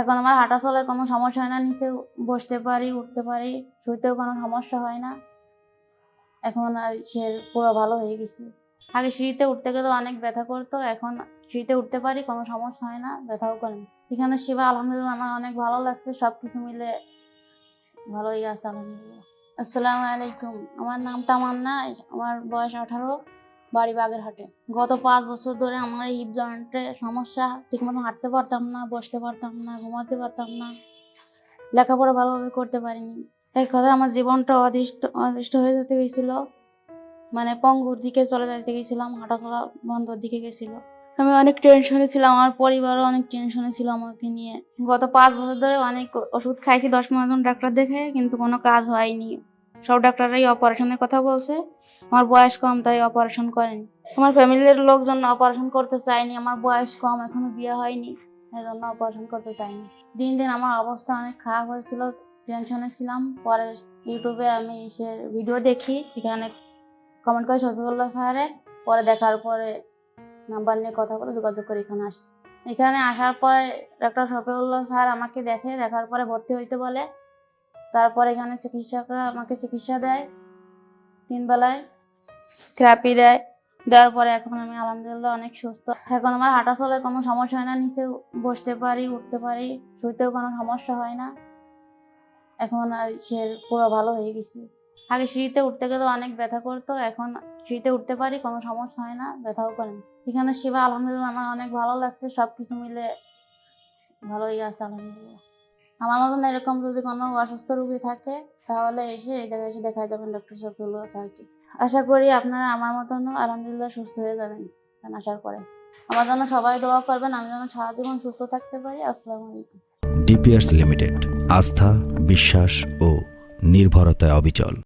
এখন আমার হাঁটা চলে কোনো সমস্যা হয় না, নিচে বসতে পারি, উঠতে পারি, শুইতেও কোনো সমস্যা হয় না। এখন সে পুরো ভালো হয়ে গেছে। আগে সিঁড়িতে উঠতে গেলে অনেক ব্যথা করতো, এখন সিঁড়িতে উঠতে পারি, কোনো সমস্যা হয় না, ব্যথাও করে এখানে শিবা, আলহামদুলিল্লাহ, আমার অনেক ভালো লাগছে সব কিছু মিলে ভালোই আছে, আলহামদুলিল্লাহ। আসসালামু আলাইকুম, আমার নাম তামান্না আমার বয়স আঠারো। বাড়ি বাগেরহাটে গত পাঁচ বছর ধরে আমার হিপ জয়েন্টে সমস্যা, ঠিকমতো হাঁটতে পারতাম না, বসতে পারতাম না, ঘুমাতে পারতাম না, লেখাপড়া ভালোভাবে করতে পারিনি। এক কথা আমার জীবনটা অদৃষ্ট অদৃষ্ট হয়ে যেতে গেছিল মানে পঙ্গুর দিকে চলে যেতে গেছিলাম, হাঁটাচলা বন্ধর দিকে গেছিল। আমি অনেক টেনশনে ছিলাম, আমার পরিবারও অনেক টেনশনে ছিল আমাকে নিয়ে। গত পাঁচ বছর ধরে অনেক ওষুধ খাইছি, দশ পনেরো জন ডাক্তার দেখে কিন্তু কোনো কাজ হয়নি। সব ডাক্তাররাই অপারেশনের কথা বলছে। আমার বয়স কম, তাই অপারেশন করেনি। আমার ফ্যামিলির লোকজন অপারেশন করতে চায়নি, আমার বয়স কম, এখনও বিয়ে হয়নি জন্য অপারেশন করতে চাইনি দিন দিন আমার অবস্থা অনেক খারাপ হয়েছিল, টেনশনে ছিলাম। পরে ইউটিউবে আমি সে ভিডিও দেখি, সেখানে কমেন্ট করে শফিউল্লাহ স্যারে, পরে দেখার পরে নাম্বার নিয়ে কথা বলে যোগাযোগ করে এখানে আসছি। এখানে আসার পরে ডক্টর শফিউল্লাহ স্যার আমাকে দেখে, দেখার পরে ভর্তি হইতে বলে তারপরে এখানে চিকিৎসকরা আমাকে চিকিৎসা দেয়, তিন বেলায়। থেরাপি দেয়, দেওয়ার পরে এখন আমি আলহামদুলিল্লাহ অনেক সুস্থ। এখন আমার হাঁটা চলে কোনো সমস্যা হয় না, নিচে বসতে পারি, উঠতে পারি, শুইতেও কোনো সমস্যা হয় না। এখন সে পুরো ভালো হয়ে গেছে। আগে সিঁড়িতে উঠতে গেলে অনেক ব্যথা করতো, এখন সিঁড়িতে উঠতে পারি, কোনো সমস্যা হয় না, ব্যথাও করে এখানে শিবা আলহামদুলিল্লাহ আমার অনেক ভালো লাগছে সব কিছু মিলে ভালোই আছে আলহামদুলিল্লাহ। আমার মতন এরকম যদি কোনো অসুস্থ রোগী থাকে, তাহলে এসে এই জায়গায় এসে দেখাই দেবেন ডক্টর শফিউল্লাহ স্যারকে। আশা করি আপনারা আমার মতনও আলহামদুলিল্লাহ সুস্থ হয়ে যাবেন আসার পরে। আমার জন্য সবাই দোয়া করবেন, আমি যেন সারা জীবন সুস্থ থাকতে পারি। আসসালামু আলাইকুম। ডিপিয়ার্স লিমিটেড, আস্থা, বিশ্বাস ও নির্ভরতায় অবিচল।